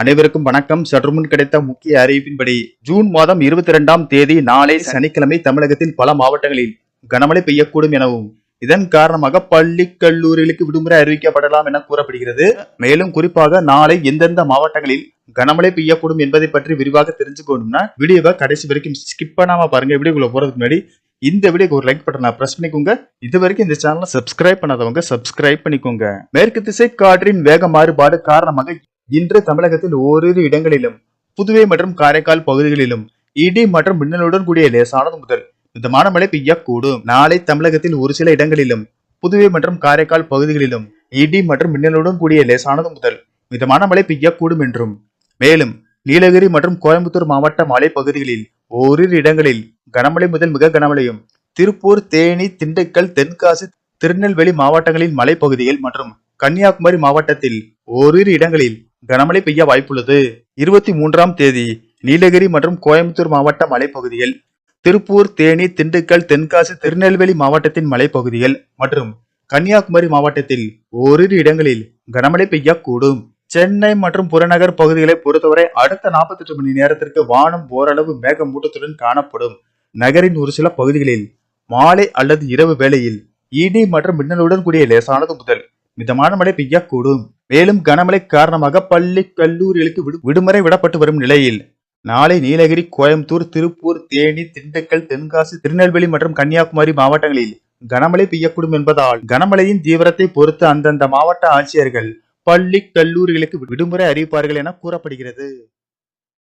அனைவருக்கும் வணக்கம். சற்று முன் கிடைத்த முக்கிய அறிவிப்பின்படி ஜூன் மாதம் இருபத்தி இரண்டாம் தேதி நாளை சனிக்கிழமை தமிழகத்தில் பல மாவட்டங்களில் கனமழை பெய்யக்கூடும் எனவும் இதன் காரணமாக பள்ளி கல்லூரிகளுக்கு விடுமுறை அறிவிக்கப்படலாம் என கூறப்படுகிறது. மேலும் குறிப்பாக நாளை எந்தெந்த மாவட்டங்களில் கனமழை பெய்யக்கூடும் என்பதை பற்றி விரிவாக தெரிஞ்சுக்கணும்னா வீடியோவை கடைசி வரைக்கும் ஸ்கிப் பண்ணாம பாருங்க. வீடியோக்குள்ள போறதுக்கு முன்னாடி இந்த வீடியோக்கு ஒரு லைக் பட்டனை பிரஸ் பண்ணிக்கோங்க. இது வரைக்கும் இந்த சேனலை சப்ஸ்கிரைப் பண்ணாதவங்க சப்ஸ்கிரைப் பண்ணிக்கோங்க. மேற்கு திசை காற்றின் வேக மாறுபாடு காரணமாக இன்று தமிழகத்தில் ஓரிரு இடங்களிலும் புதுவை மற்றும் காரைக்கால் பகுதிகளிலும் இடி மற்றும் மின்னலுடன் கூடிய லேசானது முதல் மிதமான மழை பெய்யக்கூடும். நாளை தமிழகத்தில் ஒரு சில இடங்களிலும் புதுவை மற்றும் காரைக்கால் பகுதிகளிலும் இடி மற்றும் மின்னலுடன் கூடிய லேசானது முதல் மிதமான மழை பெய்யக்கூடும் என்றும் மேலும் நீலகிரி மற்றும் கோயம்புத்தூர் மாவட்ட மலைப்பகுதிகளில் ஓரிரு இடங்களில் கனமழை முதல் மிக கனமழையும் திருப்பூர் தேனி திண்டுக்கல் தென்காசி திருநெல்வேலி மாவட்டங்களின் மலைப்பகுதிகள் மற்றும் கன்னியாகுமரி மாவட்டத்தில் ஓரிரு இடங்களில் கனமழை பெய்ய வாய்ப்புள்ளது. இருபத்தி மூன்றாம் தேதி நீலகிரி மற்றும் கோயம்புத்தூர் மாவட்ட மலைப்பகுதிகள் திருப்பூர் தேனி திண்டுக்கல் தென்காசி திருநெல்வேலி மாவட்டத்தின் மலைப்பகுதிகள் மற்றும் கன்னியாகுமரி மாவட்டத்தில் ஓரிரு இடங்களில் கனமழை பெய்யக்கூடும். சென்னை மற்றும் புறநகர் பகுதிகளை பொறுத்தவரை அடுத்த 48 மணி நேரத்திற்கு வானம் ஓரளவு மேகமூட்டத்துடன் காணப்படும். நகரின் ஒரு சில பகுதிகளில் மாலை அல்லது இரவு வேளையில் இடி மற்றும் மின்னலுடன் கூடிய லேசானது முதல் மிதமான மழை பெய்யக்கூடும். மேலும் கனமழை காரணமாக பள்ளி கல்லூரிகளுக்கு விடு- விடுமுறை விடப்பட்டு வரும் நிலையில் நாளை நீலகிரி கோயம்புத்தூர் திருப்பூர் தேனி திண்டுக்கல் தென்காசி திருநெல்வேலி மற்றும் கன்னியாகுமரி மாவட்டங்களில் கனமழை பெய்யக்கூடும் என்பதால் கனமழையின் தீவிரத்தை பொறுத்து அந்தந்த மாவட்ட ஆட்சியர்கள் பள்ளி கல்லூரிகளுக்கு விடுமுறை அறிவிப்பார்கள் என கூறப்படுகிறது.